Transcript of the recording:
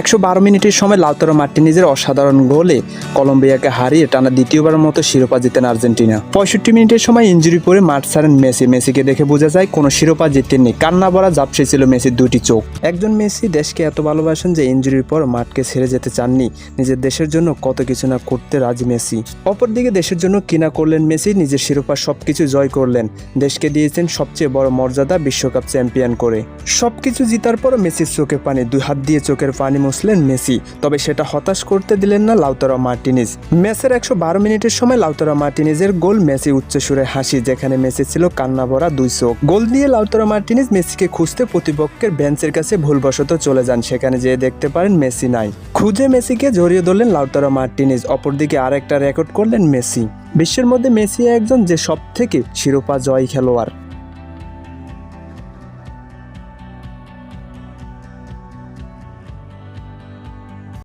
একশো বারো মিনিটের সময় লাউতারো মার্টিনিজের অসাধারণ গোলে কলম্বিয়াকে হারিয়ে টানা দ্বিতীয়বারের মতো শিরোপা জিতেন আর্জেন্টিনা। পঁয়ষট্টি মিনিটের সময় ইঞ্জুরি পরে মাঠ ছাড়েন মেসি। মেসিকে দেখে বোঝা যায় কোনো শিরোপা জিতেননি। কান্না ভরা জাপসে ছিল মেসির দুটি চোখ। একজন মেসি দেশকে এত ভালোবাসেন যে ইঞ্জুরির পর মাঠকে ছেড়ে যেতে চাননি। নিজের দেশের জন্য কত কিছু না করতে রাজি মেসি। অপরদিকে দেশের জন্য কিনা করলেন মেসি, নিজের শিরোপা সবকিছু জয় করলেন। দেশকে দিয়েছেন সবচেয়ে বড় মর্যাদা বিশ্বকাপ চ্যাম্পিয়ন করে। সবকিছু জিতার পর মেসির চোখে পানি, দুই হাত দিয়ে চোখের পানি মুছলেন মেসি, তবে সেটা হতাশ করতে দিলেন না লাউতারা মার্টিনিজ। ম্যাচের একশো বারো মিনিটের সময় লাউতারা মার্টিনিজের গোল মেসি উচ্চ সুরে হাসি, যেখানে মেসি ছিল কান্না ভরা দুই গোল দিয়ে লাউতারা মার্টিনিজ মেসিকে খুঁজতে প্রতিপক্ষের বেঞ্চের কাছে ভুলবশত চলে যান, সেখানে যেয়ে দেখতে পারেন মেসি নাই। খুঁজে মেসিকে জড়িয়ে ধরলেন লাউতারা মার্টিনিজ, অপরদিকে আরেকটা রেকর্ড করলেন মেসি। বিশ্বের মধ্যে মেসি একজন যে সব থেকে শিরোপা জয় খেলোয়াড়।